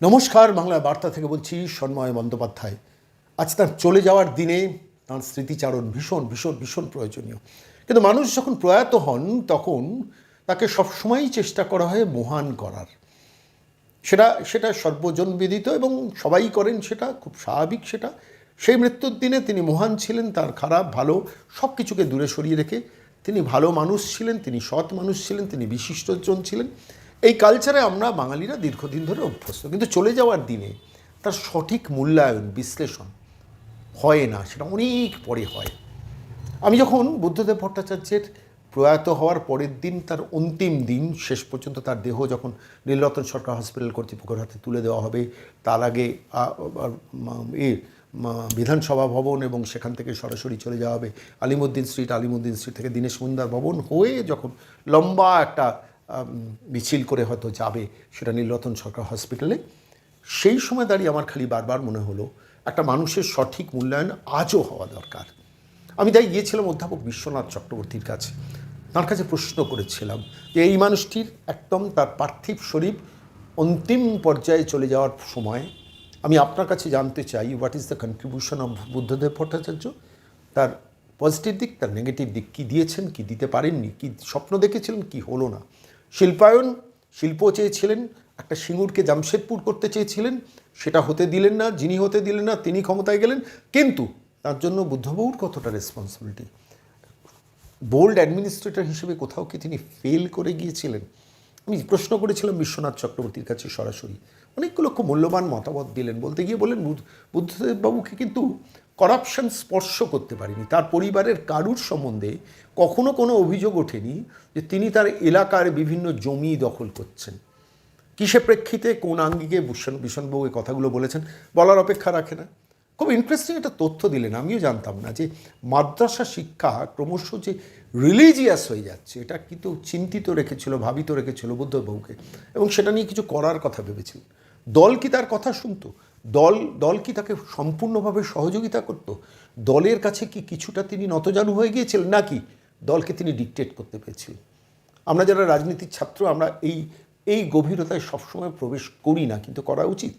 নমস্কার বাংলা বার্তা থেকে বলছি সন্ময় বন্দ্যোপাধ্যায়। আজ তার চলে যাওয়ার দিনে তার স্মৃতিচারণ ভীষণ ভীষণ ভীষণ প্রয়োজনীয়। কিন্তু মানুষ যখন প্রয়াত হন, তখন তাকে সবসময়ই চেষ্টা করা হয় মহান করার। সেটা সেটা সর্বজন বিদিত এবং সবাই করেন সেটা, খুব স্বাভাবিক সেটা। সেই মৃত্যুর দিনে তিনি মহান ছিলেন, তার খারাপ, ভালো সব কিছুকে দূরে সরিয়ে রেখে। তিনি ভালো মানুষ ছিলেন, তিনি সৎ মানুষ ছিলেন, তিনি বিশিষ্টজন ছিলেন। এই কালচারে আমরা বাঙালিরা দীর্ঘদিন ধরে অভ্যস্ত। কিন্তু চলে যাওয়ার দিনে তার সঠিক মূল্যায়ন, বিশ্লেষণ হয় না, সেটা অনেক পরে হয়। আমি যখন বুদ্ধদেব ভট্টাচার্যের প্রয়াত হওয়ার পরের দিন, তার অন্তিম দিন, শেষ পর্যন্ত তার দেহ যখন নীলরতন সরকার হসপিটাল কর্তৃপক্ষের হাতে তুলে দেওয়া হবে, তার আগে এ বিধানসভা ভবন এবং সেখান থেকে সরাসরি চলে যাওয়া হবে আলিমুদ্দিন স্ট্রিট আলিমুদ্দিন স্ট্রিট থেকে দীনেশ মুন্দার ভবন হয়ে যখন লম্বা একটা মিছিল করে হয়তো যাবে সেটা নীলরতন সরকার হসপিটালে। সেই সময় দাঁড়িয়ে আমার খালি বারবার মনে হলো, একটা মানুষের সঠিক মূল্যায়ন আজও হওয়া দরকার। আমি তাই গিয়েছিলাম অধ্যাপক বিশ্বনাথ চক্রবর্তীর কাছে। তার কাছে প্রশ্ন করেছিলাম যে, এই মানুষটির একদম তার পার্থিব শরীর অন্তিম পর্যায়ে চলে যাওয়ার সময় আমি আপনার কাছে জানতে চাই what is the contribution of Buddhadeb Bhattacharya? তার পজিটিভ দিক, তার নেগেটিভ দিক কী দিয়েছেন, কি দিতে পারেননি, কি স্বপ্ন দেখেছিলেন, কি হলো না? শিল্পায়ন শিল্প চেয়েছিলেন, একটা সিঙ্গুরকে জামশেদপুর করতে চেয়েছিলেন, সেটা হতে দিলেন না, যিনি হতে দিলেন না, তিনি ক্ষমতায় গেলেন, কিন্তু তার জন্য বুদ্ধবাবুর কতটা রেসপন্সিবিলিটি বোল্ড অ্যাডমিনিস্ট্রেটর হিসেবে কোথাও কি তিনি ফেল করে গিয়েছিলেন? আমি প্রশ্ন করেছিলাম বিশ্বনাথ চক্রবর্তীর কাছে সরাসরি। অনেকগুলো খুব মূল্যবান মতামত দিলেন। বলতে গিয়ে বলেন বুদ্ধ- বুদ্ধদেব বাবুকে কিন্তু করাপশন স্পর্শ করতে পারেনি। তার পরিবারের কারুর সম্বন্ধে কখনো কোনো অভিযোগ ওঠেনি যে তিনি তার এলাকার বিভিন্ন জমি দখল করছেন। কিসে প্রেক্ষিতে কোন আঙ্গিকে ভূষণ ভীষণবাবু এই কথাগুলো বলেছেন, বলার অপেক্ষা রাখে না। খুব ইন্টারেস্টিং একটা তথ্য দিলেন। আমিও জানতাম না যে মাদ্রাসা শিক্ষা ক্রমশ যে রিলিজিয়াস হয়ে যাচ্ছে, এটা কিন্তু চিন্তিত রেখেছিল, ভাবিত রেখেছিল বুদ্ধবাবুকে এবং সেটা নিয়ে কিছু করার কথা ভেবেছিলেন দল কি তার কথা শুনত? দল দল কি তাকে সম্পূর্ণভাবে সহযোগিতা করত? দলের কাছে কি কিছুটা তিনি নতজানু হয়ে গিয়েছিলেন? নাকি দলকে তিনি ডিকটেট করতে পেরেছিলেন? আমরা যারা রাজনীতির ছাত্র, আমরা এই এই গভীরতায় সবসময় প্রবেশ করি না, কিন্তু করা উচিত।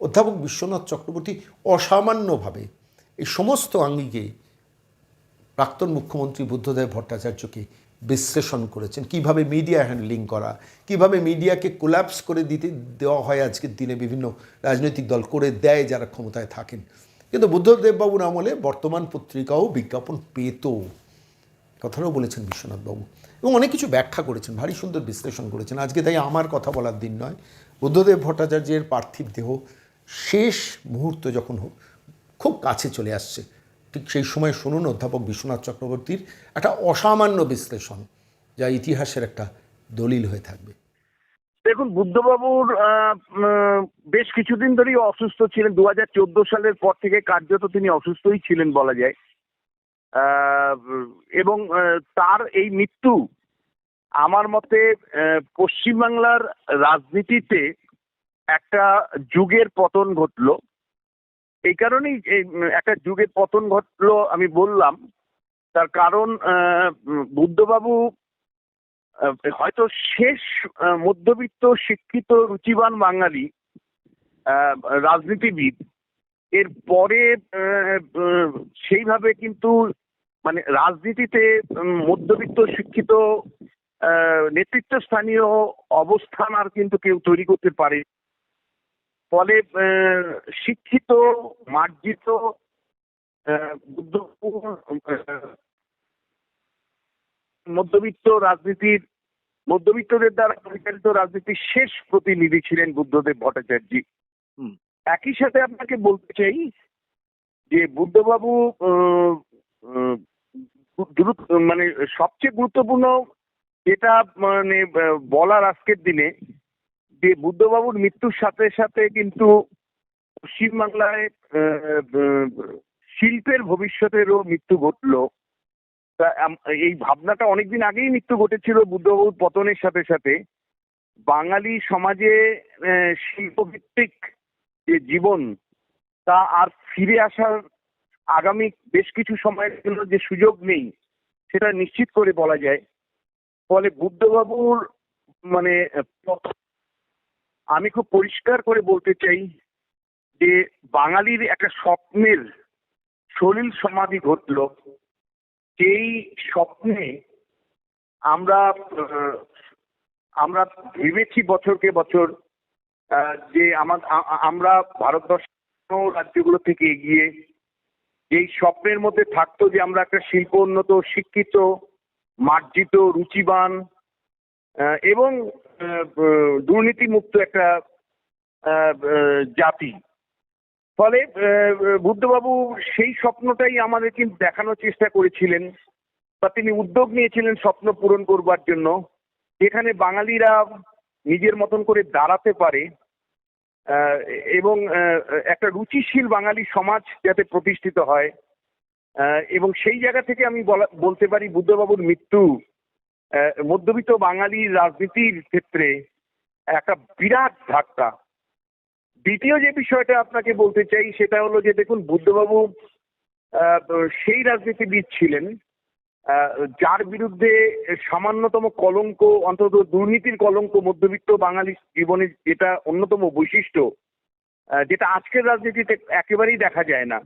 অধ্যাপক বিশ্বনাথ চক্রবর্তী অসামান্যভাবে এই সমস্ত আঙ্গিকে প্রাক্তন মুখ্যমন্ত্রী বুদ্ধদেব ভট্টাচার্যকে বিশ্লেষণ করেছেন, কীভাবে মিডিয়া হ্যান্ডলিং করা, কীভাবে মিডিয়াকে কোল্যাপস করে দিতে দেওয়া হয় আজকের দিনে বিভিন্ন রাজনৈতিক দল করে দেয় যারা ক্ষমতায় থাকেন। কিন্তু বুদ্ধদেববাবুর আমলে বর্তমান পত্রিকাও বিজ্ঞাপন পেত। কথাটাও বলেছেন বিশ্বনাথবাবু। এবং অনেক কিছু ব্যাখ্যা করেছেন, ভারী সুন্দর বিশ্লেষণ করেছেন। আজকে তাই আমার কথা বলার দিন নয়। বুদ্ধদেব ভট্টাচার্যের পার্থিব দেহ শেষ মুহূর্ত যখন খুব কাছে চলে আসছে। ঠিক সেই সময় শুনুন অধ্যাপক বিশ্বনাথ চক্রবর্তীর একটা অসামান্য বিশ্লেষণ, যা ইতিহাসের একটা দলিল হয়ে থাকবে। দেখুন, বুদ্ধবাবুর বেশ কিছুদিন ধরেই অসুস্থ ছিলেন। দু হাজার চোদ্দ সালের পর থেকে কার্যত তিনি অসুস্থই ছিলেন বলা যায়। এবং তার এই মৃত্যু আমার মতে পশ্চিমবাংলার রাজনীতিতে একটা যুগের পতন ঘটলো। এই কারণেই একটা যুগের পতন ঘটলো আমি বললাম। তার কারণ বুদ্ধবাবু হয়তো শেষ মধ্যবিত্ত, শিক্ষিত, রুচিবান বাঙালি রাজনীতিবিদ। এর পরে সেইভাবে কিন্তু মানে রাজনীতিতে মধ্যবিত্ত, শিক্ষিত নেতৃত্ব স্থানীয় অবস্থান আর কিন্তু কেউ তৈরি করতে পারে ফলে শিক্ষিত মার্জিত মধ্যবিত্ত রাজনীতির মধ্যবিত্তদের দ্বারা পরিচালিত রাজনীতির শেষ প্রতিনিধি ছিলেন বুদ্ধদেব ভট্টাচার্য হুম। একই সাথে আপনাকে বলতে চাই যে বুদ্ধবাবু দ্রুত- মানে সবচেয়ে গুরুত্বপূর্ণ যেটা মানে বলার আজকের দিনে যে বুদ্ধবাবুর মৃত্যুর সাথে সাথে কিন্তু পশ্চিমবাংলায় শিল্পের ভবিষ্যতেরও মৃত্যু ঘটলো। তা এই ভাবনাটা অনেকদিন আগেই মৃত্যু ঘটেছিল বুদ্ধবাবুর পতনের সাথে সাথে। বাঙালি সমাজে শিল্পভিত্তিক যে জীবন, তা আর ফিরে আসার আগামী বেশ কিছু সময়ের জন্য যে সুযোগ নেই, সেটা নিশ্চিত করে বলা যায়। ফলে বুদ্ধবাবুর মানে আমি খুব পরিষ্কার করে বলতে চাই যে বাঙালির একটা স্বপ্নের সলিল সমাধি ঘটল। সেই স্বপ্নে আমরা আমরা ভেবেছি বছরকে বছর যে আমা- আ- আ- আমরা ভারতবর্ষ রাজ্যগুলো থেকে এগিয়ে যেই স্বপ্নের মধ্যে থাকতো যে আমরা একটা শিল্প উন্নত শিক্ষিত, মার্জিত, রুচিবান এবং দুর্নীতিমুক্ত একটা জাতি। ফলে বুদ্ধবাবু সেই স্বপ্নটাই আমাদের কিন্তু দেখানোর চেষ্টা করেছিলেন বা তিনি উদ্যোগ নিয়েছিলেন স্বপ্ন পূরণ করবার জন্য, যেখানে বাঙালিরা নিজের মতন করে দাঁড়াতে পারে এবং একটা রুচিশীল বাঙালি সমাজ যাতে প্রতিষ্ঠিত হয়। এবং সেই জায়গা থেকে আমি বলা, বলতে পারি বুদ্ধবাবুর মৃত্যু মধ্যবিত্ত বাঙালির রাজনীতির ক্ষেত্রে একটা বিরাট ধাক্কা। দ্বিতীয় যে বিষয়টা আপনাকে বলতে চাই, সেটা হলো যে দেখুন, বুদ্ধবাবু সেই রাজনীতিবিদ ছিলেন যার বিরুদ্ধে সামান্যতম কলঙ্ক, অন্তত দুর্নীতির কলঙ্ক মধ্যবিত্ত বাঙালি জীবনে যেটা অন্যতম বৈশিষ্ট্য যেটা আজকের রাজনীতিতে একেবারেই দেখা যায় না।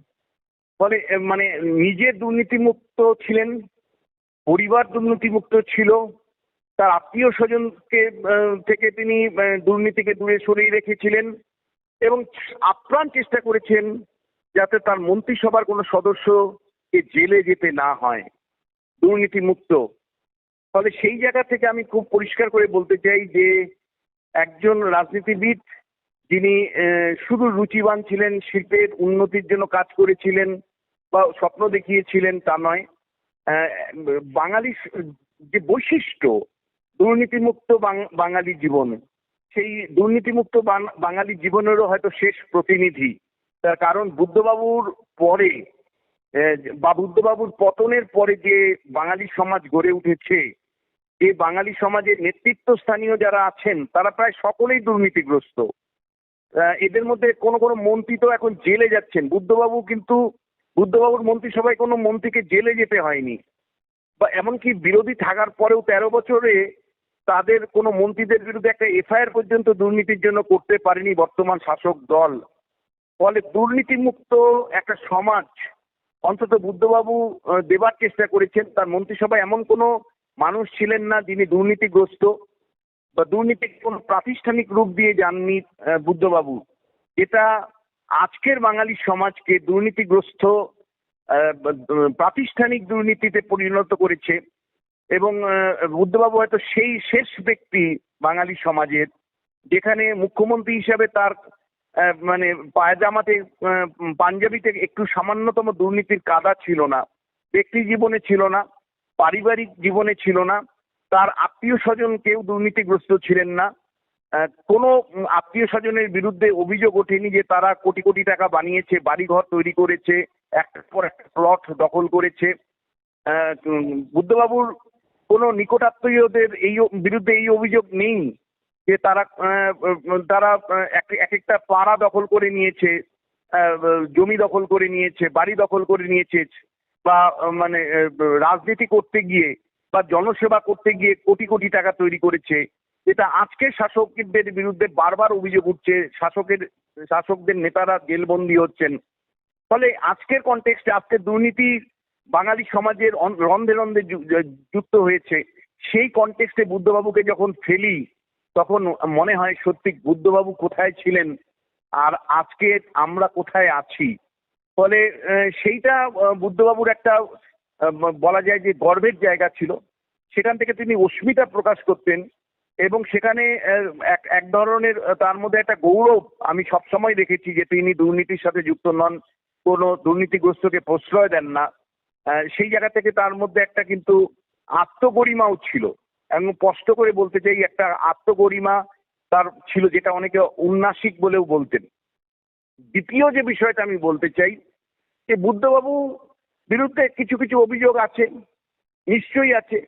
ফলে মানে নিজে দুর্নীতিমুক্ত ছিলেন পরিবার দুর্নীতিমুক্ত ছিল, তার আত্মীয় স্বজনকে থেকে তিনি দুর্নীতিকে দূরে সরিয়ে রেখেছিলেন এবং আপ্রাণ চেষ্টা করেছেন যাতে তার মন্ত্রিসভার কোনো সদস্যকে জেলে যেতে না হয়, দুর্নীতিমুক্ত। ফলে সেই জায়গা থেকে আমি খুব পরিষ্কার করে বলতে চাই যে, একজন রাজনীতিবিদ যিনি শুধু রুচিবান ছিলেন, শিল্পের উন্নতির জন্য কাজ করেছিলেন বা স্বপ্ন দেখিয়েছিলেন তা নয় বাঙালি যে বৈশিষ্ট্য দুর্নীতিমুক্ত বাঙালি জীবন, সেই দুর্নীতিমুক্ত বাঙালি জীবনেরও হয়তো শেষ প্রতিনিধি। তার কারণ বুদ্ধবাবুর পরে বা বুদ্ধবাবুর পতনের পরে যে বাঙালি সমাজ গড়ে উঠেছে, যে বাঙালি সমাজের নেতৃত্বস্থানীয় যারা আছেন, তারা প্রায় সকলেই দুর্নীতিগ্রস্ত। এদের মধ্যে কোনো কোনো মন্ত্রী তো এখন জেলে যাচ্ছেন। বুদ্ধবাবু কিন্তু বুদ্ধবাবুর মন্ত্রিসভায় কোনো মন্ত্রীকে জেলে যেতে হয়নি। বা এমনকি বিরোধী থাকার পরেও তেরো বছরে তাদের কোনো মন্ত্রীদের বিরুদ্ধে একটা এফআইআর পর্যন্ত দুর্নীতির জন্য করতে পারেনি বর্তমান শাসক দল। ফলে দুর্নীতিমুক্ত একটা সমাজ অন্তত বুদ্ধবাবু দেবার চেষ্টা করেছেন। তার মন্ত্রিসভায় এমন কোনো মানুষ ছিলেন না যিনি দুর্নীতিগ্রস্ত বা দুর্নীতির কোনো প্রাতিষ্ঠানিক রূপ দিয়ে যাননি বুদ্ধবাবু। যেটা আজকের বাঙালি সমাজকে দুর্নীতিগ্রস্ত প্রাতিষ্ঠানিক দুর্নীতিতে পরিণত করেছে এবং বুদ্ধবাবু হয়তো সেই শেষ ব্যক্তি বাঙালি সমাজের, যেখানে মুখ্যমন্ত্রী হিসাবে তার মানে পায়জামাতে পাঞ্জাবিতে একটু সামান্যতম দুর্নীতির কাদা ছিল না, ব্যক্তি জীবনে ছিল না, পারিবারিক জীবনে ছিল না, তার আত্মীয় স্বজন কেউ দুর্নীতিগ্রস্ত ছিলেন না কোনো আত্মীয় স্বজনের বিরুদ্ধে অভিযোগ ওঠেনি যে তারা কোটি কোটি টাকা বানিয়েছে, বাড়িঘর তৈরি করেছে, একটার পর একটা প্লট দখল করেছে। বুদ্ধবাবুর কোনো নিকটাত্মীয়দের এই বিরুদ্ধে এই অভিযোগ নেই যে তারা তারা এক একটা পাড়া দখল করে নিয়েছে জমি দখল করে নিয়েছে, বাড়ি দখল করে নিয়েছে, বা মানে রাজনীতি করতে গিয়ে বা জনসেবা করতে গিয়ে কোটি কোটি টাকা তৈরি করেছে। যেটা আজকের শাসকদের বিরুদ্ধে বারবার অভিযোগ উঠছে, শাসকের, শাসকদের নেতারা জেলবন্দি হচ্ছেন। ফলে আজকের কনটেক্সটে আজকে দুর্নীতি বাঙালি সমাজের রন্ধে রন্ধে যুক্ত হয়েছে। সেই কনটেক্সটে বুদ্ধবাবুকে যখন ফেলি, তখন মনে হয় সত্যি বুদ্ধবাবু কোথায় ছিলেন আর আজকে আমরা কোথায় আছি? ফলে সেইটা বুদ্ধবাবুর একটা বলা যায় যে গর্বের জায়গা ছিল। সেখান থেকে তিনি অস্মিতা প্রকাশ করতেন। এবং সেখানে এক এক ধরনের তার মধ্যে একটা গৌরব আমি সবসময় দেখেছি যে তিনি দুর্নীতির সাথে যুক্ত নন, কোনো দুর্নীতিগ্রস্তকে প্রশ্রয় দেন না। সেই জায়গা থেকে তার মধ্যে একটা কিন্তু আত্মগরিমাও ছিল। এবং স্পষ্ট করে বলতে চাই, একটা আত্মগরিমা তার ছিল যেটা অনেকে উন্নাসিক বলেও বলতেন। দ্বিতীয় যে বিষয়টা আমি বলতে চাই, যে বুদ্ধবাবু বিরুদ্ধে কিছু কিছু অভিযোগ আছে, নিশ্চয়ই আছে।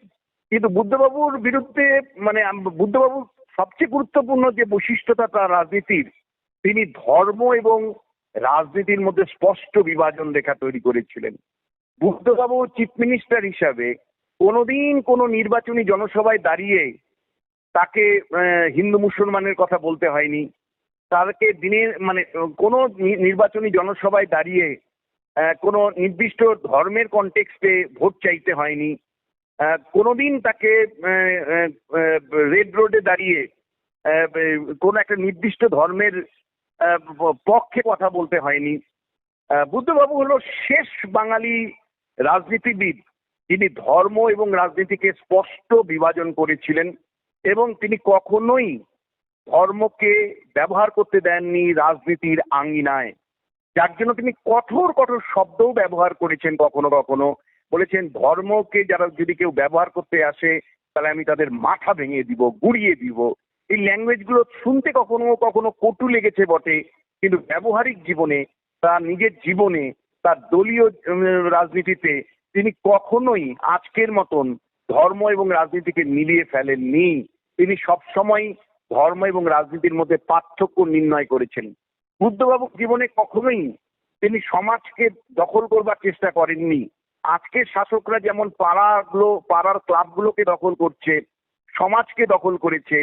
কিন্তু বুদ্ধবাবুর বিরুদ্ধে মানে বুদ্ধবাবুর সবচেয়ে গুরুত্বপূর্ণ যে বৈশিষ্ট্যটা তার রাজনীতির, তিনি ধর্ম এবং রাজনীতির মধ্যে স্পষ্ট বিভাজন রেখা তৈরি করেছিলেন। বুদ্ধবাবু চিফ মিনিস্টার হিসাবে কোনোদিন কোনো নির্বাচনী জনসভায় দাঁড়িয়ে তাকে হিন্দু মুসলমানের কথা বলতে হয়নি। তাকে দিনের মানে কোনো নির্বাচনী জনসভায় দাঁড়িয়ে কোনো নির্দিষ্ট ধর্মের কনটেক্সটে ভোট চাইতে হয়নি। কোনোদিন তাকে রেড রোডে দাঁড়িয়ে কোনো একটা নির্দিষ্ট ধর্মের পক্ষে কথা বলতে হয়নি। বুদ্ধবাবু হলো শেষ বাঙালি রাজনীতিবিদ। যিনি ধর্ম এবং রাজনীতিকে স্পষ্ট বিভাজন করেছিলেন এবং তিনি কখনোই ধর্মকে ব্যবহার করতে দেননি রাজনীতির আঙ্গিনায় যার জন্য তিনি কঠোর কঠোর শব্দও ব্যবহার করেছেন কখনো কখনো। বলেছেন, ধর্মকে যারা যদি কেউ ব্যবহার করতে আসে, তাহলে আমি তাদের মাথা ভেঙে দিব, গুড়িয়ে দিব। এই ল্যাঙ্গুয়েজগুলো শুনতে কখনো কখনো কটু লেগেছে বটে, কিন্তু ব্যবহারিক জীবনে, তার নিজের জীবনে, তার দলীয় রাজনীতিতে তিনি কখনোই আজকের মতন ধর্ম এবং রাজনীতিকে মিলিয়ে ফেলেননি। তিনি সবসময় ধর্ম এবং রাজনীতির মধ্যে পার্থক্য নির্ণয় করেছেন। বুদ্ধবাবু জীবনে কখনোই তিনি সমাজকে দখল করবার চেষ্টা করেননি। আজকের শাসকরা যেমন পাড়াগুলো, পাড়ার ক্লাবগুলোকে দখল করছে, সমাজকে দখল করেছে,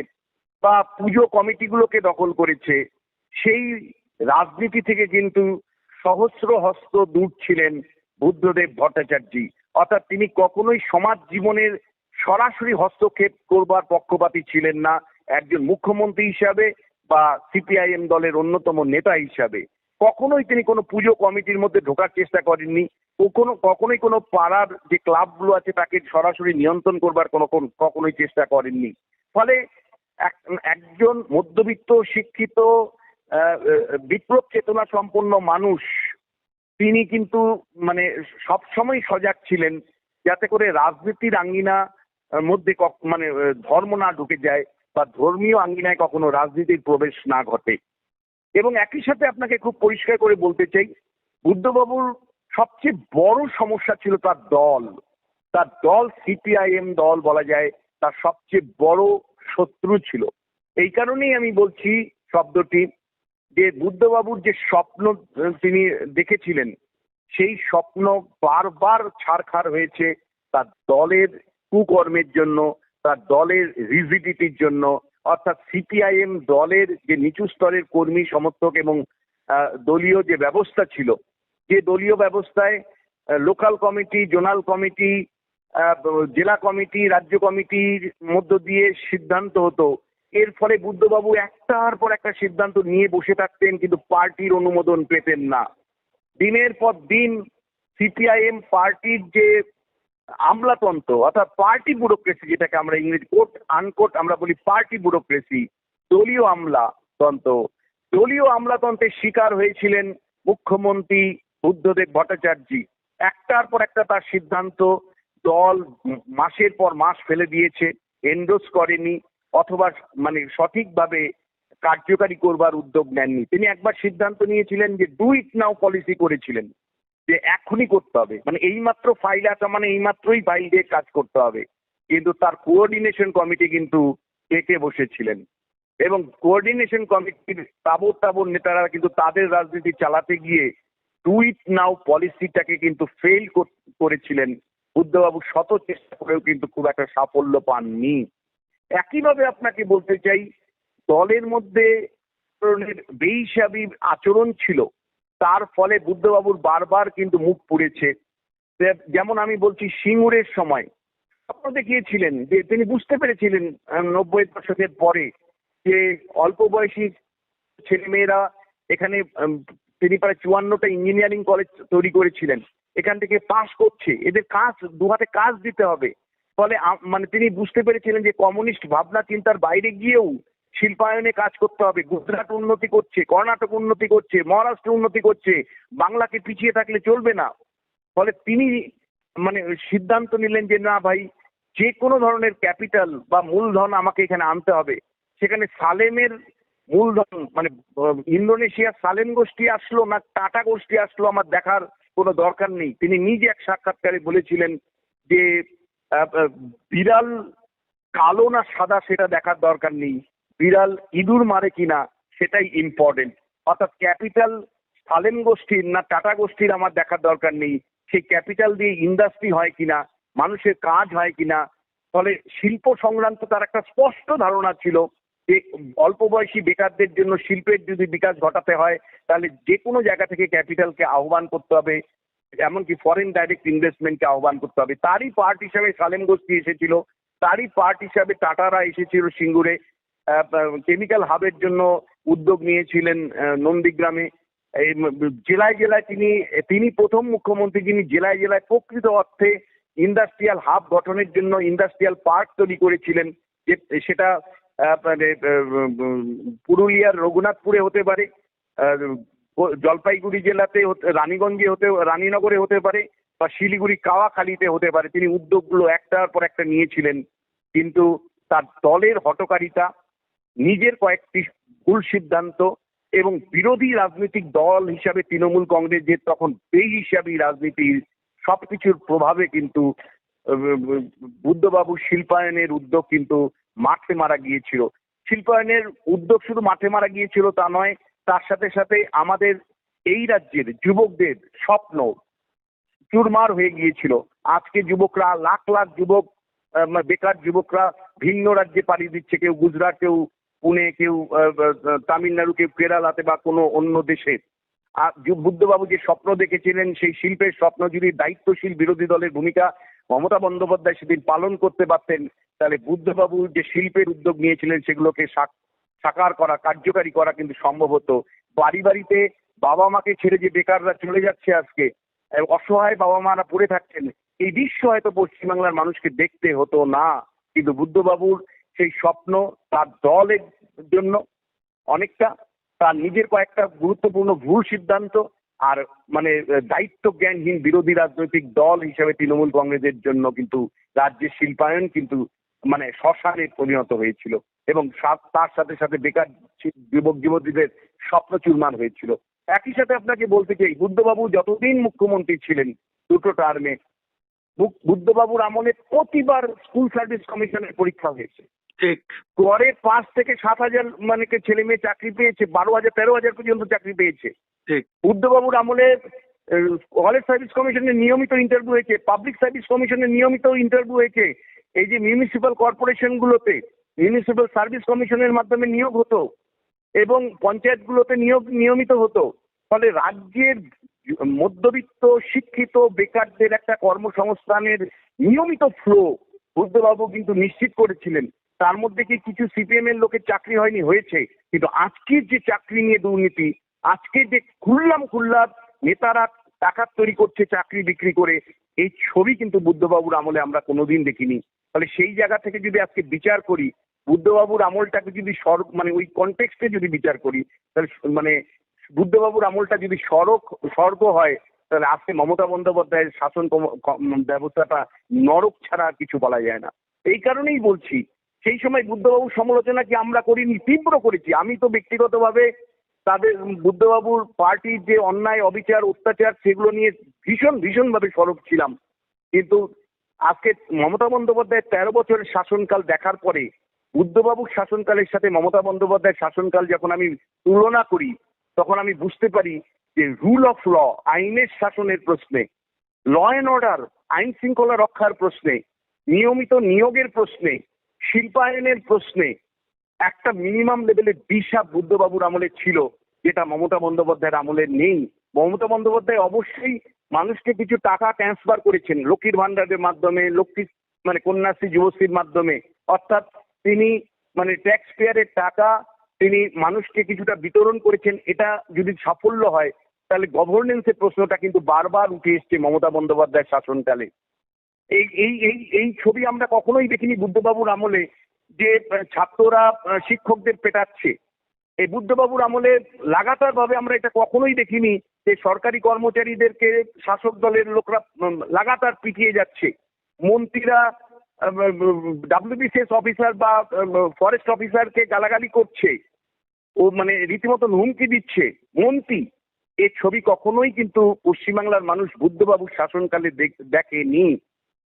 বা পুজো কমিটিগুলোকে দখল করেছে, সেই রাজনীতি থেকে কিন্তু সহস্র হস্ত দূর ছিলেন বুদ্ধদেব ভট্টাচার্য। অর্থাৎ তিনি কখনোই সমাজ জীবনের সরাসরি হস্তক্ষেপ করবার পক্ষপাতী ছিলেন না, একজন মুখ্যমন্ত্রী হিসাবে বা সিপিআইএম দলের অন্যতম নেতা হিসাবে। কখনোই তিনি কোনো পুজো কমিটির মধ্যে ঢোকার চেষ্টা করেননি। ও কোনো, কখনোই কোনো পাড়ার যে ক্লাবগুলো আছে তাকে সরাসরি নিয়ন্ত্রণ করবার কোনো কখনোই চেষ্টা করেননি। ফলে এক- একজন মধ্যবিত্ত, শিক্ষিত বিপ্লব চেতনা সম্পন্ন মানুষ, তিনি কিন্তু মানে সবসময় সজাগ ছিলেন যাতে করে রাজনীতির আঙ্গিনা মধ্যে মানে ধর্ম না ঢুকে যায় বা ধর্মীয় আঙ্গিনায় কখনো রাজনীতির প্রবেশ না ঘটে। এবং একই সাথে আপনাকে খুব পরিষ্কার করে বলতে চাই, বুদ্ধবাবুর সবচেয়ে বড় সমস্যা ছিল তার দল। তার দল সিপিআইএম দল বলা যায়, তার সবচেয়ে বড় শত্রু ছিল। এই কারণেই আমি বলছি শব্দটি যে বুদ্ধবাবুর যে স্বপ্ন তিনি দেখেছিলেন, সেই স্বপ্ন বারবার ছাড়খাড় হয়েছে তার দলের কুকর্মের জন্য, তার দলের রিজিডিটির জন্য, অর্থাৎ সিপিআইএম দলের যে নিচু স্তরের কর্মী সমর্থক এবং দলীয় যে ব্যবস্থা ছিল যে দলীয় ব্যবস্থায় লোকাল কমিটি জোনাল কমিটি জেলা কমিটি রাজ্য কমিটির মধ্য দিয়ে সিদ্ধান্ত হতো। এর ফলে বুদ্ধবাবু একটার পর একটা সিদ্ধান্ত নিয়ে বসে থাকতেন, কিন্তু পার্টির অনুমোদন পেতেন না। দিনের পর দিন সিপিআইএম পার্টির যে আমলাতন্ত্র, অর্থাৎ পার্টি ব্যুরোক্রেসি যেটাকে আমরা ইংরেজি কোট আনকোট আমরা বলি পার্টি ব্যুরোক্রেসি, দলীয় আমলাতন্ত্র। দলীয় আমলাতন্ত্রের শিকার হয়েছিলেন মুখ্যমন্ত্রী বুদ্ধদেব ভট্টাচার্য। একটার পর একটা তার সিদ্ধান্ত, দল মাসের পর মাস ফেলে দিয়েছে এন্ডোস করেনি, অথবা মানে সঠিকভাবে কার্যকারী করবার উদ্যোগ নেননি। তিনি একবার সিদ্ধান্ত নিয়েছিলেন যে ডু ইট নাও পলিসি করেছিলেন, যে এখনই করতে হবে। মানে এইমাত্র ফাইল আসা মানে এইমাত্রই ফাইল দিয়ে কাজ করতে হবে। কিন্তু তার কোঅর্ডিনেশন কমিটি কিন্তু এঁকে বসেছিলেন। এবং কোঅর্ডিনেশন কমিটির তাবর তাবর নেতারা কিন্তু তাদের রাজনীতি চালাতে গিয়ে ডু ইট নাও পলিসিটাকে কিন্তু ফেল করেছিলেন। বুদ্ধবাবু শত চেষ্টা করেও কিন্তু খুব একটা সাফল্য পাননি। একইভাবে আপনাকে বলতে চাই, দলের মধ্যে বেহিসাবি আচরণ ছিল। তার ফলে বুদ্ধবাবুর বারবার কিন্তু মুখ পুড়েছে। যেমন আমি বলছি, সিঙ্গুরের সময়। স্বপ্ন দেখিয়েছিলেন যে, তিনি বুঝতে পেরেছিলেন নব্বই দশকের পরে যে, অল্প বয়সী ছেলেমেয়েরা এখানে তিনি প্রায় চুয়ান্নটা ইঞ্জিনিয়ারিং কলেজ তৈরি করেছিলেন। এখান থেকে পাস করছে। এদের কাজ দু হাতে কাজ দিতে হবে। ফলে মানে তিনি বুঝতে পেরেছিলেন যে কমিউনিস্ট ভাবনা চিন্তার বাইরে গিয়েও শিল্পায়নে কাজ করতে হবে। গুজরাট উন্নতি করছে, কর্ণাটক উন্নতি করছে, মহারাষ্ট্র উন্নতি করছে। বাংলাকে পিছিয়ে থাকলে চলবে না। ফলে তিনি মানে সিদ্ধান্ত নিলেন যে, না ভাই, যে কোনো ধরনের ক্যাপিটাল বা মূলধন আমাকে এখানে আনতে হবে। সেখানে সালেমের মূলধন মানে ইন্দোনেশিয়ার সালেম গোষ্ঠী আসলো না টাটা গোষ্ঠী আসলো আমার দেখার কোনো দরকার নেই। তিনি নিজে এক সাক্ষাৎকারে বলেছিলেন যে বিড়াল কালো না সাদা সেটা দেখার দরকার নেই। বিড়াল ইঁদুর মারে কিনা সেটাই ইম্পর্টেন্ট অর্থাৎ ক্যাপিটাল সালেম গোষ্ঠীর না টাটা গোষ্ঠীর আমার দেখার দরকার নেই। সেই ক্যাপিটাল দিয়ে ইন্ডাস্ট্রি হয় কিনা, মানুষের কাজ হয় কিনা, ফলে শিল্প সংক্রান্ত তার একটা স্পষ্ট ধারণা ছিল। অল্প বয়সী বেকারদের জন্য শিল্পের যদি বিকাশ ঘটাতে হয়, তাহলে যে কোনো জায়গা থেকে ক্যাপিটালকে আহ্বান করতে হবে, এমনকি ফরেন ডাইরেক্ট ইনভেস্টমেন্টকে আহ্বান করতে হবে। তারই পার্ট হিসাবে সালেম গোষ্ঠী এসেছিল, তারই পার্ট হিসাবে টাটারা এসেছিল সিঙ্গুরে। কেমিক্যাল হাবের জন্য উদ্যোগ নিয়েছিলেন নন্দীগ্রামে। এই জেলায় জেলায় তিনি তিনি প্রথম মুখ্যমন্ত্রী, যিনি জেলায় জেলায় প্রকৃত অর্থে ইন্ডাস্ট্রিয়াল হাব গঠনের জন্য ইন্ডাস্ট্রিয়াল পার্ক তৈরি করেছিলেন, যে, সেটা মানে পুরুলিয়ার রঘুনাথপুরে হতে পারে জলপাইগুড়ি জেলাতে রানীগঞ্জে হতে, রানীনগরে হতে পারে বা শিলিগুড়ি কাওয়াখালীতে হতে পারে। তিনি উদ্যোগগুলো একটার পর একটা নিয়েছিলেন, কিন্তু তার দলের হটকারিতা, নিজের কয়েকটি ভুল সিদ্ধান্ত এবং বিরোধী রাজনৈতিক দল হিসাবে তৃণমূল কংগ্রেস যে তখন বেহিসাবি রাজনীতির সবকিছুর প্রভাবে কিন্তু বুদ্ধবাবু শিল্পায়নের উদ্যোগ কিন্তু মাঠে মারা গিয়েছিল। শিল্পায়নের উদ্যোগ শুধু মাঠে মারা গিয়েছিল তা নয় তার সাথে সাথে আমাদের এই রাজ্যের যুবকদের স্বপ্ন চুরমার হয়ে গিয়েছিল। আজকে যুবকরা লাখ লাখ যুবক আহ, বেকার যুবকরা ভিন্ন রাজ্যে পাড়ি দিচ্ছে। কেউ গুজরাট কেউ পুনে কেউ তামিলনাড়ু কেউ কেরালাতে বা কোনো অন্য দেশে। আর বুদ্ধবাবু যে স্বপ্ন দেখেছিলেন সেই শিল্পের স্বপ্ন যদি দায়িত্বশীল বিরোধী দলের ভূমিকা মমতা বন্দ্যোপাধ্যায় সেদিন পালন করতে পারতেন তাহলে বুদ্ধবাবু যে শিল্পের উদ্যোগ নিয়েছিলেন সেগুলোকে সাকার করা, কার্যকারী করা কিন্তু সম্ভব হতো। বাড়ি বাড়িতে বাবা মাকে ছেড়ে যে বেকাররা চলে যাচ্ছে আজকে অসহায় বাবা মারা পড়ে থাকছেন, এই দৃশ্য হয়তো পশ্চিমবাংলার মানুষকে দেখতে হতো না। কিন্তু বুদ্ধবাবুর সেই স্বপ্ন তার দলের জন্য অনেকটা, তার নিজের কয়েকটা গুরুত্বপূর্ণ ভুল সিদ্ধান্ত আর মানে দায়িত্ব জ্ঞানহীন বিরোধী রাজনৈতিক দল হিসেবে তৃণমূল কংগ্রেসের জন্য কিন্তু রাজ্যের শিল্পায়ন কিন্তু মানে শ্মশানে পরিণত হয়েছিল এবং তার সাথে সাথে বেকার যুবক যুবতীদের স্বপ্ন চুরমান হয়েছিল। একই সাথে আপনাকে বলতে চাই বুদ্ধবাবু যতদিন মুখ্যমন্ত্রী ছিলেন দুটো টার্মে বুদ্ধবাবুর আমলে প্রতিবার স্কুল সার্ভিস কমিশনের পরীক্ষা হয়েছে। ঠিক। গড়ে পাঁচ থেকে সাত হাজার মানে ছেলে মেয়ে চাকরি পেয়েছে বারো হাজার তেরো হাজার পর্যন্ত চাকরি পেয়েছে। ঠিক। বুদ্ধবাবুর আমলে কলেজ সার্ভিস কমিশনের নিয়মিত ইন্টারভিউ হয়েছে পাবলিক সার্ভিস কমিশনের নিয়মিত ইন্টারভিউ হয়েছে। এই যে মিউনিসিপ্যাল কর্পোরেশনগুলোতে মিউনিসিপ্যাল সার্ভিস কমিশনের মাধ্যমে নিয়োগ হতো এবং পঞ্চায়েতগুলোতে নিয়োগ, নিয়মিত হতো। ফলে রাজ্যের মধ্যবিত্ত, শিক্ষিত, বেকারদের একটা কর্মসংস্থানের নিয়মিত ফ্লো বুদ্ধবাবু কিন্তু নিশ্চিত করেছিলেন। তার মধ্যে কি কিছু সিপিএম এর লোকের চাকরি হয়নি? হয়েছে। কিন্তু আজকের যে চাকরি নিয়ে দুর্নীতি আজকে যে খুললাম খুল্লাম নেতারা টাকা তৈরি করছে, চাকরি বিক্রি করে, এই ছবি কিন্তু বুদ্ধবাবুর আমলে আমরা কোনোদিন দেখিনি। ফলে সেই জায়গা থেকে যদি আজকে বিচার করি, বুদ্ধবাবুর আমলটাকে যদি স্বর মানে ওই কনটেক্সটে যদি বিচার করি, তাহলে মানে বুদ্ধবাবুর আমলটা যদি সড়ক স্বর্গ হয়, তাহলে আজকে মমতা বন্দ্যোপাধ্যায়ের শাসন ব্যবস্থাটা নরক ছাড়া আর কিছু বলা যায় না। এই কারণেই বলছি, সেই সময় বুদ্ধবাবুর সমালোচনা কি আমরা করিনি? তীব্র করেছি। আমি তো ব্যক্তিগতভাবে তাদের বুদ্ধবাবুর পার্টির যে অন্যায়, অবিচার, অত্যাচার, সেগুলো নিয়ে ভীষণ, ভীষণভাবে সরব ছিলাম। কিন্তু আজকে মমতা বন্দ্যোপাধ্যায়ের তেরো বছরের শাসনকাল দেখার পরে বুদ্ধবাবুর শাসনকালের সাথে মমতা বন্দ্যোপাধ্যায়ের শাসনকাল যখন আমি তুলনা করি, তখন আমি বুঝতে পারি যে রুল অফ ল আইনের শাসনের প্রশ্নে ল অ্যান্ড অর্ডার আইন শৃঙ্খলা রক্ষার প্রশ্নে, নিয়মিত নিয়োগের প্রশ্নে, শিল্পায়নের প্রশ্নে একটা মিনিমাম লেভেলের দিশা বুদ্ধবাবুর আমলে ছিল, যেটা মমতা বন্দ্যোপাধ্যায়ের আমলে নেই। মমতা বন্দ্যোপাধ্যায় অবশ্যই মানুষকে কিছু টাকা ট্রান্সফার করেছেন, লক্ষ্মীর ভান্ডারের মাধ্যমে, লক্ষ্মী মানে কন্যাশ্রী যুবশ্রীর মাধ্যমে। অর্থাৎ তিনি মানে ট্যাক্স পেয়ারের টাকা তিনি মানুষকে কিছুটা বিতরণ করেছেন, এটা যদি সাফল্য হয়, তাহলে গভর্নেন্সের প্রশ্নটা কিন্তু বারবার উঠে এসছে মমতা বন্দ্যোপাধ্যায়ের শাসনকালে। এই এই এই এই ছবি আমরা কখনোই দেখিনি বুদ্ধবাবুর আমলে যে ছাত্ররা শিক্ষকদের পেটাচ্ছে। এই বুদ্ধবাবুর আমলে লাগাতার ভাবে আমরা এটা কখনোই দেখিনি যে সরকারি কর্মচারীদেরকে শাসক দলের লোকরা লাগাতার পিটিয়ে যাচ্ছে। মন্ত্রীরা ডাব্লিউবিসিএস অফিসার বা ফরেস্ট অফিসারকে গালাগালি করছে। ও মানে রীতিমতন হুমকি দিচ্ছে। মন্ত্রী, এ ছবি কখনোই কিন্তু পশ্চিমবাংলার মানুষ বুদ্ধবাবুর শাসনকালে দেখেনি।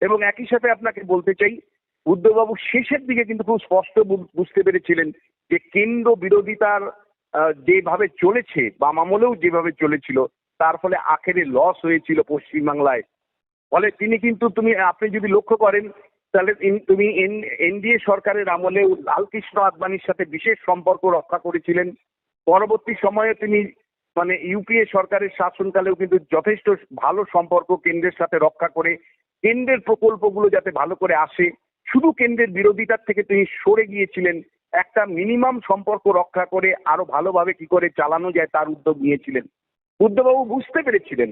এবং একই সাথে আপনাকে বলতে চাই বুদ্ধবাবু শেষের দিকে কিন্তু খুব স্পষ্ট বুঝতে পেরেছিলেন যে কেন্দ্র বিরোধিতার যেভাবে চলেছে বাম আমলেও যেভাবে চলেছিল, তার ফলে আখেরে লস হয়েছিল পশ্চিমবাংলায়। ফলে তিনি কিন্তু, তুমি, আপনি যদি লক্ষ্য করেন, তাহলে তুমি এনডিএ সরকারের আমলে লালকৃষ্ণ আদবানির সাথে বিশেষ সম্পর্ক রক্ষা করেছিলেন। পরবর্তী সময়ে তিনি মানে ইউপিএ সরকারের শাসনকালেও কিন্তু যথেষ্ট ভালো সম্পর্ক কেন্দ্রের সাথে রক্ষা করে, কেন্দ্রের প্রকল্পগুলো যাতে ভালো করে আসে শুধু কেন্দ্রের বিরোধিতার থেকে তিনি সরে গিয়েছিলেন। একটা মিনিমাম সম্পর্ক রক্ষা করে আরও ভালোভাবে কি করে চালানো যায় তার উদ্যোগ নিয়েছিলেন। বুদ্ধবাবু বুঝতে পেরেছিলেন।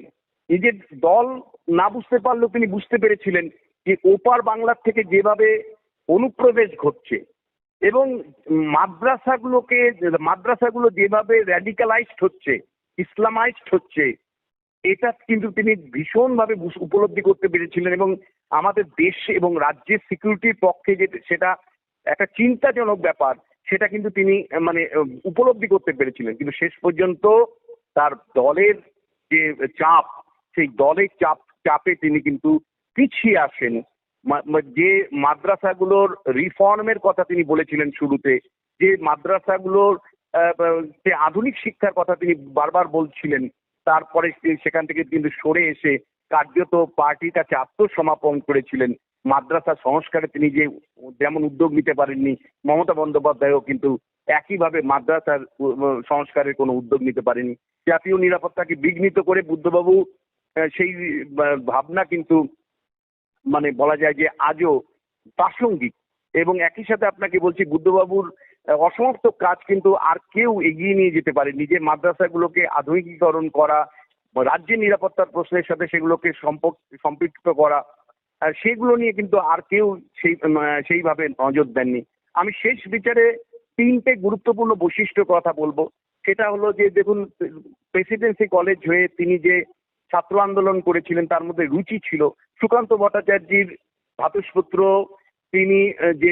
নিজের দল না বুঝতে পারলেও তিনি বুঝতে পেরেছিলেন যে ওপার বাংলার থেকে যেভাবে অনুপ্রবেশ ঘটছে এবং মাদ্রাসাগুলোকে, মাদ্রাসাগুলো যেভাবে র্যাডিকালাইজড হচ্ছে, ইসলামাইজড হচ্ছে এটা কিন্তু তিনি ভীষণভাবে উপলব্ধি করতে পেরেছিলেন এবং আমাদের দেশ এবং রাজ্যের সিকিউরিটির পক্ষে যে সেটা একটা চিন্তাজনক ব্যাপার, সেটা কিন্তু তিনি মানে উপলব্ধি করতে পেরেছিলেন। কিন্তু শেষ পর্যন্ত তার দলের যে চাপ, সেই দলের চাপ, চাপে তিনি কিন্তু পিছিয়ে আসেন। যে মাদ্রাসাগুলোর রিফর্মের কথা তিনি বলেছিলেন শুরুতে, যে মাদ্রাসাগুলোর যে আধুনিক শিক্ষার কথা তিনি বারবার বলছিলেন তারপরে সেখান থেকে কিন্তু সরে এসে কার্যত পার্টির কাছে আত্মসমাপন করেছিলেন, মাদ্রাসা সংস্কারে তিনি যে যেমন উদ্যোগ নিতে পারেননি, মমতা বন্দ্যোপাধ্যায়ও কিন্তু একইভাবে মাদ্রাসার সংস্কারের কোনো উদ্যোগ নিতে পারেনি। জাতীয় নিরাপত্তাকে বিঘ্নিত করে বুদ্ধবাবু সেই ভাবনা কিন্তু মানে বলা যায় যে আজও প্রাসঙ্গিক। এবং একই সাথে আপনাকে বলছি, বুদ্ধবাবুর অসমাপ্ত কাজ কিন্তু আর কেউ এগিয়ে নিয়ে যেতে পারে নিজে মাদ্রাসাগুলোকে আধুনিকীকরণ করা রাজ্যের নিরাপত্তার প্রশ্নের সাথে সেগুলোকে সম্পর্ক সম্পৃক্ত করা সেগুলো নিয়ে কিন্তু আর কেউ সেই সেইভাবে নজর দেননি। আমি শেষ বিচারে তিনটে গুরুত্বপূর্ণ বৈশিষ্ট্য কথা বলব। সেটা হলো যে, দেখুন, প্রেসিডেন্সি কলেজ হয়ে তিনি যে ছাত্র আন্দোলন করেছিলেন, তার মধ্যে রুচি ছিল। সুকান্ত ভট্টাচার্যের ভাতুষপুত্র তিনি যে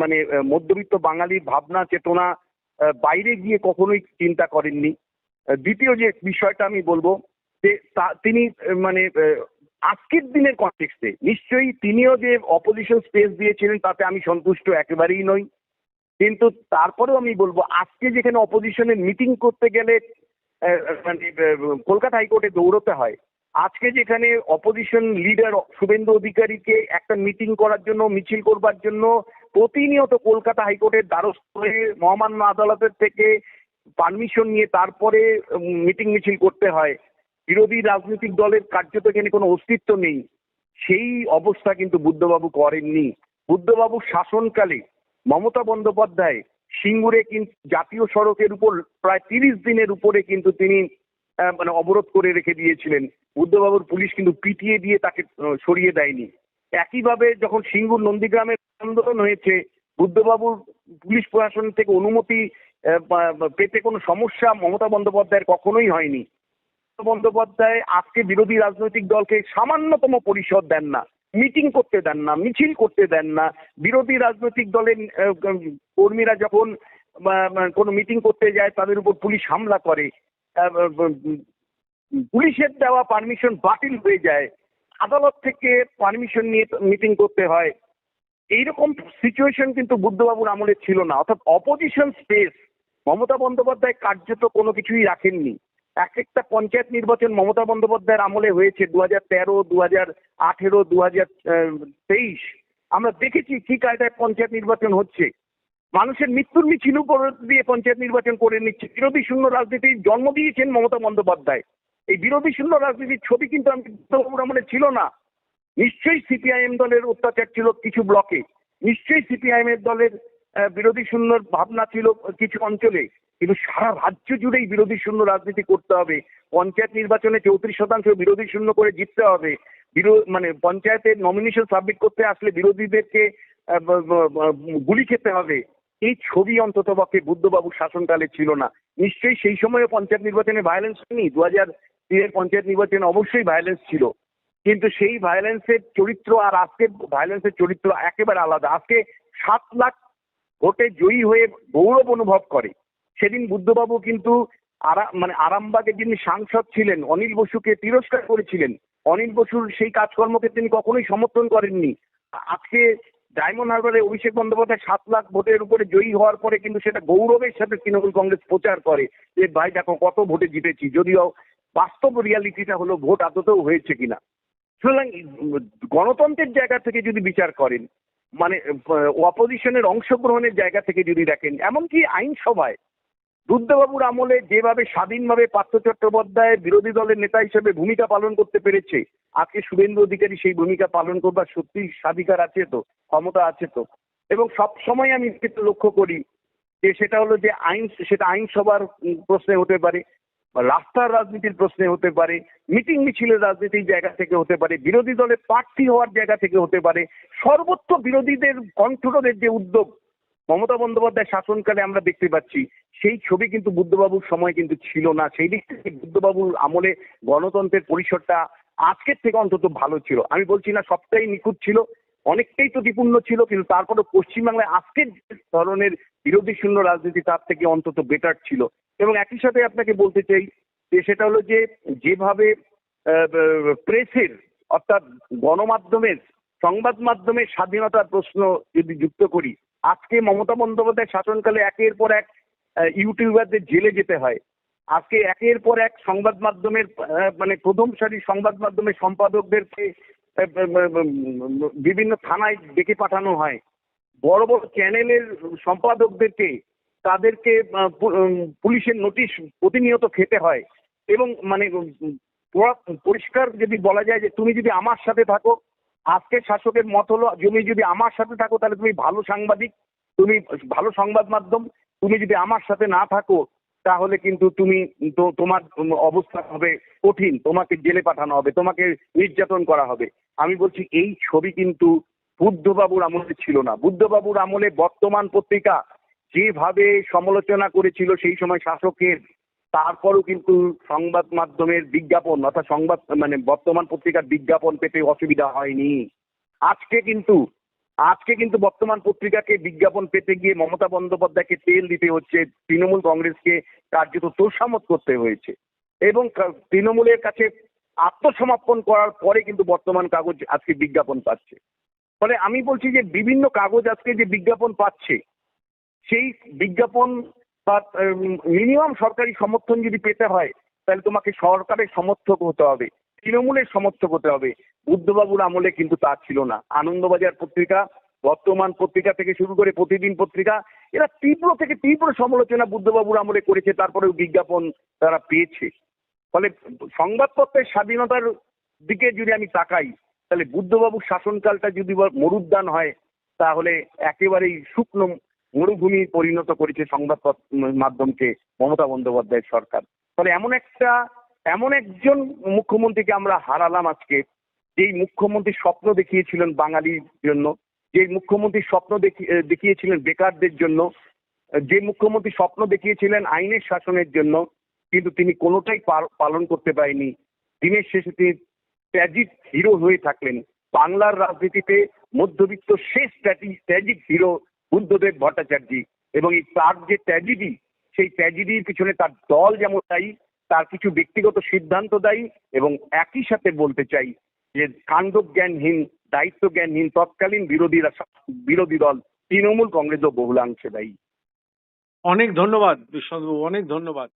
মানে মধ্যবিত্ত বাঙালির ভাবনা, চেতনা বাইরে গিয়ে কখনোই চিন্তা করেননি। দ্বিতীয় যে বিষয়টা আমি বলব, যে তিনি মানে আজকের দিনের কনটেক্সটে নিশ্চয়ই তিনিও যে অপোজিশন স্পেস দিয়েছিলেন, তাতে আমি সন্তুষ্ট একেবারেই নই। কিন্তু তারপরেও আমি বলব, আজকে যেখানে অপোজিশনের মিটিং করতে গেলে মানে কলকাতা হাইকোর্টে দৌড়তে হয় আজকে যেখানে অপোজিশন লিডার শুভেন্দু অধিকারীকে একটা মিটিং করার জন্য, মিছিল করবার জন্য প্রতিনিয়ত কলকাতা হাইকোর্টের দ্বারস্থ হয়ে মহামান্য আদালতের থেকে পারমিশন নিয়ে তারপরে মিটিং মিছিল করতে হয়। বিরোধী রাজনৈতিক দলের কার্যত এখানে কোনো অস্তিত্ব নেই। সেই অবস্থা কিন্তু বুদ্ধবাবু করেননি। বুদ্ধবাবুর শাসনকালে মমতা বন্দ্যোপাধ্যায় সিঙ্গুরে কিন্তু জাতীয় সড়কের উপর প্রায় তিরিশ দিনের উপরে কিন্তু তিনি মানে অবরোধ করে রেখে দিয়েছিলেন। বুদ্ধবাবুর পুলিশ কিন্তু পিটিয়ে দিয়ে তাকে সরিয়ে দেয়নি। একইভাবে যখন সিঙ্গুর নন্দীগ্রামে আন্দোলন হয়েছে বুদ্ধবাবুর পুলিশ প্রশাসন থেকে অনুমতি পেতে কোনো সমস্যা মমতা বন্দ্যোপাধ্যায়ের কখনোই হয়নি। বন্দ্যোপাধ্যায় আজকে বিরোধী রাজনৈতিক দলকে সামান্যতম পরিষদ দেন না, মিটিং করতে দেন না, মিছিল করতে দেন না। বিরোধী রাজনৈতিক দলের কর্মীরা যখন কোনো মিটিং করতে যায়, তাদের উপর পুলিশ হামলা করে। পুলিশের দেওয়া পারমিশন বাতিল হয়ে যায়। আদালত থেকে পারমিশন নিয়ে মিটিং করতে হয়। এইরকম সিচুয়েশন কিন্তু বুদ্ধবাবুর আমলে ছিল না। অর্থাৎ অপোজিশন স্পেস মমতা বন্দ্যোপাধ্যায় কার্যত কোনো কিছুই রাখেননি। এক একটা পঞ্চায়েত নির্বাচন মমতা বন্দ্যোপাধ্যায়ের আমলে হয়েছে দু হাজার তেরো দু হাজার আঠেরো দু হাজার তেইশ। আমরা দেখেছি কি কায়দায় পঞ্চায়েত নির্বাচন হচ্ছে। মানুষের মৃত্যুর মিছিল উপর দিয়ে পঞ্চায়েত নির্বাচন করে নিচ্ছে। বিরোধী শূন্য রাজনীতির জন্ম দিয়েছেন মমতা বন্দ্যোপাধ্যায়। এই বিরোধী শূন্য রাজনীতির ছবি কিন্তু আমি বুদ্ধবাবুর ছিল না। নিশ্চয়ই সিপিআইএম দলের অত্যাচার ছিল কিছু ব্লকে। নিশ্চয়ই সিপিআইএম এর দলের বিরোধী শূন্য ভাবনা ছিল কিছু অঞ্চলে। কিন্তু সারা রাজ্য জুড়েই বিরোধী শূন্য রাজনীতি করতে হবে। পঞ্চায়েত নির্বাচনে চৌত্রিশ শতাংশ বিরোধী শূন্য করে জিততে হবে। মানে পঞ্চায়েতের নমিনেশন সাবমিট করতে আসলে বিরোধীদেরকে গুলি খেতে হবে। এই ছবি অন্তত পক্ষে বুদ্ধবাবুর শাসনকালে ছিল না। নিশ্চয়ই সেই সময়ে পঞ্চায়েত নির্বাচনে ভায়োলেন্স হয়নি দু হাজার তিনের পঞ্চায়েত নির্বাচনে অবশ্যই ভায়োলেন্স ছিল। কিন্তু সেই ভায়োলেন্সের চরিত্র আর আজকে ভায়োলেন্সের চরিত্র একেবারে আলাদা। আজকে সাত লাখ ভোটে জয়ী হয়ে গৌরব অনুভব করে। সেদিন বুদ্ধবাবু কিন্তু আরা মানে আরামবাগের যিনি সাংসদ ছিলেন, অনিল বসুকে তিরস্কার করেছিলেন। অনিল বসুর সেই কাজকর্মকে তিনি কখনোই সমর্থন করেননি। আজকে ডায়মন্ড হারবারে অভিষেক বন্দ্যোপাধ্যায় সাত লাখ ভোটের উপরে জয়ী হওয়ার পরে কিন্তু সেটা গৌরবের সাথে তৃণমূল কংগ্রেস প্রচার করে যে, ভাই, দেখো কত ভোটে জিতেছি। যদিও বাস্তব রিয়ালিটিটা হলো ভোট আদতেও হয়েছে কিনা। সুতরাং গণতন্ত্রের জায়গা থেকে যদি বিচার করেন মানে অপোজিশনের অংশগ্রহণের জায়গা থেকে যদি দেখেন, এমনকি আইনসভায় রুদ্রবাবুর আমলে যেভাবে স্বাধীনভাবে পার্থ চট্টোপাধ্যায় বিরোধী দলের নেতা হিসেবে ভূমিকা পালন করতে পেরেছে, আজকে শুভেন্দু অধিকারী সেই ভূমিকা পালন করবার সত্যি স্বাধিকার আছে তো, ক্ষমতা আছে তো। এবং সব সময় আমি যেটা লক্ষ্য করি যে সেটা হলো যে আইন, সেটা আইনসভার প্রশ্নে হতে পারে বা রাস্তার রাজনীতির প্রশ্নে হতে পারে, মিটিং মিছিলের রাজনীতির জায়গা থেকে হতে পারে, বিরোধী দলের প্রার্থী হওয়ার জায়গা থেকে হতে পারে সর্বত্র বিরোধীদের কণ্ঠরোধের যে উদ্যোগ মমতা বন্দ্যোপাধ্যায় শাসনকালে আমরা দেখতে পাচ্ছি, সেই ছবি কিন্তু বুদ্ধবাবুর সময় কিন্তু ছিল না। সেই দিক থেকে বুদ্ধবাবুর আমলে গণতন্ত্রের পরিসরটা আজকের থেকে অন্তত ভালো ছিল। আমি বলছি না সবটাই নিখুঁত ছিল, অনেকটাই ত্রুটিপূর্ণ ছিল, কিন্তু তারপরে পশ্চিমবাংলায় আজকের ধরনের বিরোধী শূন্য রাজনীতি তার থেকে অন্তত বেটার ছিল। এবং একই সাথে আপনাকে বলতে চাই যে সেটা হলো যে যেভাবে প্রেসের অর্থাৎ গণমাধ্যমের, সংবাদ মাধ্যমের স্বাধীনতার প্রশ্ন যদি যুক্ত করি আজকে মমতা বন্দ্যোপাধ্যায় শাসনকালে একের পর এক ইউটিউবারদের জেলে যেতে হয়। আজকে একের পর এক সংবাদ মাধ্যমের মানে প্রথম সারির সংবাদ মাধ্যমের সম্পাদকদেরকে বিভিন্ন থানায় ডেকে পাঠানো হয়। বড় বড় চ্যানেলের সম্পাদকদেরকে তাদেরকে পুলিশের নোটিশ প্রতিনিয়ত খেতে হয়। এবং মানে পরিষ্কার যদি বলা যায় যে তুমি যদি আমার সাথে থাকো আজকের শাসকের মত হলো, তুমি যদি আমার সাথে থাকো, তাহলে তুমি ভালো সাংবাদিক, তুমি ভালো সংবাদ মাধ্যম, তুমি যদি আমার সাথে না থাকো, তাহলে কিন্তু তুমি তোমার অবস্থা হবে কঠিন, তোমাকে জেলে পাঠানো হবে, তোমাকে নির্যাতন করা হবে। আমি বলছি, এই ছবি কিন্তু বুদ্ধবাবুর আমলে ছিল না। বুদ্ধবাবুর আমলে বর্তমান পত্রিকা যেভাবে সমালোচনা করেছিল, সেই সময় শাসকের তারপরও কিন্তু সংবাদ মাধ্যমের বিজ্ঞাপন, অর্থাৎ সংবাদ মানে বর্তমান পত্রিকার বিজ্ঞাপন পেতে অসুবিধা হয়নি। আজকে কিন্তু আজকে কিন্তু বর্তমান পত্রিকাকে বিজ্ঞাপন পেতে গিয়ে মমতা বন্দ্যোপাধ্যায়কে তেল দিতে হচ্ছে, তৃণমূল কংগ্রেসকে কার্যত তোষামত করতে হয়েছে। এবং তৃণমূলের কাছে আত্মসমর্পণ করার পরে কিন্তু বর্তমান কাগজ আজকে বিজ্ঞাপন পাচ্ছে। ফলে আমি বলছি যে বিভিন্ন কাগজ আজকে যে বিজ্ঞাপন পাচ্ছে, সেই বিজ্ঞাপন বা মিনিমাম সরকারি সমর্থন যদি পেতে হয়, তাহলে তোমাকে সরকারের সমর্থক হতে হবে, তৃণমূলের সমর্থক হতে হবে। বুদ্ধবাবুর আমলে কিন্তু তা ছিল না। আনন্দবাজার পত্রিকা, বর্তমান পত্রিকা থেকে শুরু করে প্রতিদিন পত্রিকা, এরা তীব্র থেকে তীব্র সমালোচনা বুদ্ধবাবুর আমলে করেছে তারপরে বিজ্ঞাপন তারা পেয়েছে। ফলে সংবাদপত্রের স্বাধীনতার দিকে যদি আমি তাকাই, তাহলে বুদ্ধবাবুর শাসনকালটা যদি মরুদ্যান হয়, তাহলে একেবারেই শুকনো মরুভূমি পরিণত করেছে সংবাদ মাধ্যমকে মমতা বন্দ্যোপাধ্যায়ের সরকার। ফলে এমন একটা, এমন একজন মুখ্যমন্ত্রীকে আমরা হারালাম আজকে, যেই মুখ্যমন্ত্রী স্বপ্ন দেখিয়েছিলেন বাঙালির জন্য যে মুখ্যমন্ত্রী স্বপ্ন দেখিয়েছিলেন বেকারদের জন্য, যে মুখ্যমন্ত্রী স্বপ্ন দেখিয়েছিলেন আইনের শাসনের জন্য, কিন্তু তিনি কোনোটাই পালন করতে পারেনি। দিনের শেষে তিনি ট্র্যাজিক হিরো হয়ে থাকলেন। বাংলার রাজনীতিতে মধ্যবিত্ত শেষ ট্র্যাজিক হিরো বুদ্ধদেব ভট্টাচার্য এবং এই তার যে ট্র্যাজেডি সেই ট্র্যাজেডির পিছনে তার দল যেমন দায়ী, তার কিছু ব্যক্তিগত সিদ্ধান্ত দায়ী এবং একই সাথে বলতে চাই যে কাণ্ড জ্ঞানহীন দায়িত্ব জ্ঞানহীন তৎকালীন বিরোধীরা বিরোধী দল, তৃণমূল কংগ্রেসও বহুলাংশে দায়ী। অনেক ধন্যবাদ বিশ্ববাবু অনেক ধন্যবাদ।